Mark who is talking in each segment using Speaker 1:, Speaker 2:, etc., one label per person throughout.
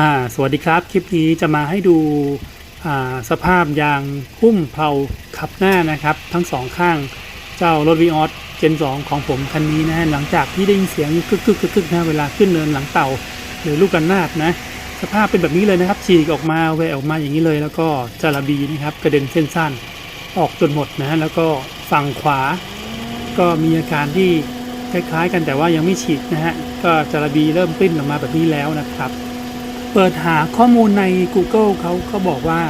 Speaker 1: อ่าสวัสดีครับคลิปนี้จะมาให้ดูอ่าสภาพยางหุ้มเพลาขับหน้านะครับ ทั้งสองข้างเจ้ารถวีออสเจน 2 ของผมคันนี้นะหลังจากที่ได้ยินเสียงกึกกึกกึกกึกนะเวลาขึ้นเนินหลังเต่า หรือลูกกันนาดนะสภาพเป็นแบบนี้เลยนะครับฉีกออกมาแหวกออกมาอย่างนี้เลย แล้วก็จาระบีนะครับกระเด็นเส้นสั้นออกจนหมดนะแล้วก็ฝั่งขวา ก็มีอาการที่คล้ายๆกันแต่ว่ายังไม่ฉีกนะฮะก็จาระบีเริ่มปิ้นออกมาแบบนี้แล้วนะครับ ปิดหาข้อมูลใน Google เขาก็บอกว่า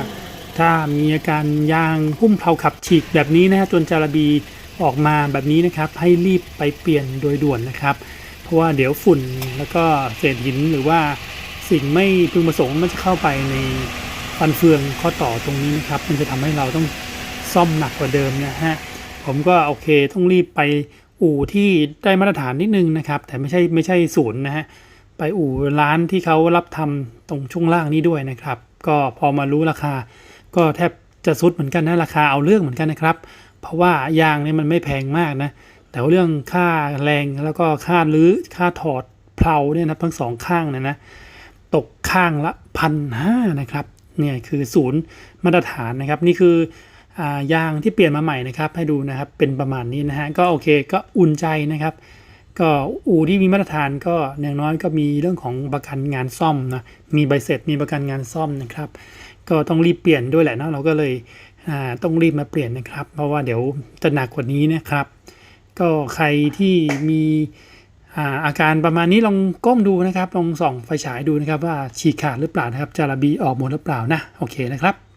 Speaker 1: ถ้ามีอาการยางหุ้มเพลาขับฉีกแบบนี้นะฮะจนจาระบีออกมาแบบนี้นะครับ ให้รีบไปเปลี่ยนโดยด่วนนะครับ เพราะว่าเดี๋ยวฝุ่นแล้วก็เศษหินหรือว่าสิ่งไม่พึงประสงค์มันจะเข้าไปในฟันเฟืองข้อต่อตรงนี้นะครับ มันจะทำให้เราต้องซ่อมหนักกว่าเดิมนะฮะผมก็โอเคต้องรีบไปอู่ที่ได้มาตรฐานนิดนึงนะครับ แต่ไม่ใช่ไม่ใช่ศูนย์นะฮะ ไปอู่ร้านที่เขารับทำตรงช่วงล่างนี้ด้วยนะครับ ก็พอมารู้ราคา ก็แทบจะสุดเหมือนกันนะราคาเอาเรื่องเหมือนกันนะครับ เพราะว่ายางเนี่ยมันไม่แพงมากนะแต่ว่าเรื่องค่าแรงแล้วก็ค่ารื้อค่าถอดเพลาเนี่ยนะทั้งสองข้างเนี่ยนะตกข้างละพันห้านะครับเนี่ยคือศูนย์มาตรฐานนะครับ นี่คืออายางที่เปลี่ยนมาใหม่นะครับ ให้ดูนะครับเป็นประมาณนี้นะฮะก็โอเคก็อุ่นใจนะครับ ก็อู่ที่มีมาตรฐานก็อย่างน้อยก็มีเรื่องของประกันงานซ่อมนะมีใบเสร็จมีประกันงานซ่อมนะครับ ก็ต้องรีบเปลี่ยนด้วยแหละนะเราก็เลยต้องรีบมาเปลี่ยนนะครับ เพราะว่าเดี๋ยวจะหนักกว่านี้นะครับ ก็ใครที่มีอาการประมาณนี้ลองก้มดูนะครับ ลองส่องไฟฉายดูนะครับว่าฉีกขาดหรือเปล่านะครับจาระบีออกหมดหรือเปล่านะโอเคนะครับ